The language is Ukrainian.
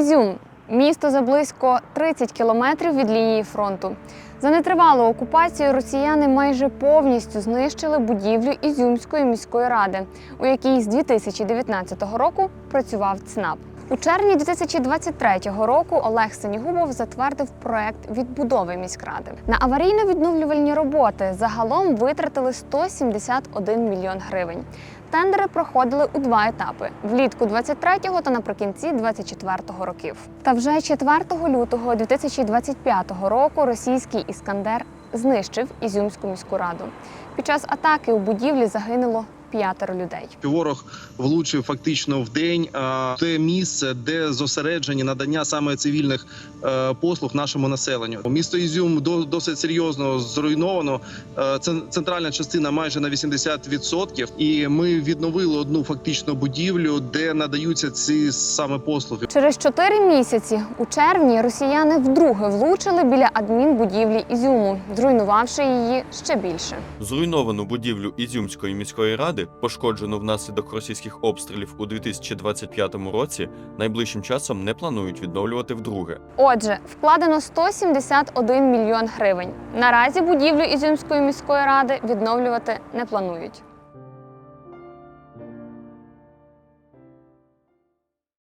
Ізюм місто за близько 30 кілометрів від лінії фронту. За нетривалу окупацію росіяни майже повністю знищили будівлю Ізюмської міської ради, у якій з 2019 року працював ЦНАП. У червні 2023 року Олег Сенігубов затвердив проект відбудови міськради. На аварійно-відновлювальні роботи загалом витратили 171 мільйон гривень. Тендери проходили у два етапи: влітку 23-го та наприкінці 24-го років. Та вже 4 лютого 2025 року російський іскандер знищив Ізюмську міську раду. Під час атаки у будівлі загинуло п'ятеро людей. Ворог влучив фактично в день а, те місце, де зосереджені надання саме цивільних е, послуг нашому населенню. Місто Ізюм до- досить серйозно зруйновано. Е, центральна частина майже на 80%. І ми відновили одну фактично будівлю, де надаються ці саме послуги. Через чотири місяці у червні росіяни вдруге влучили біля адмінбудівлі Ізюму, зруйнувавши її ще більше. Зруйновану будівлю Ізюмської міської ради, пошкоджену внаслідок російських обстрілів у 2025 році, найближчим часом не планують відновлювати вдруге. Отже, вкладено 171 мільйон гривень. Наразі будівлю Ізюмської міської ради відновлювати не планують.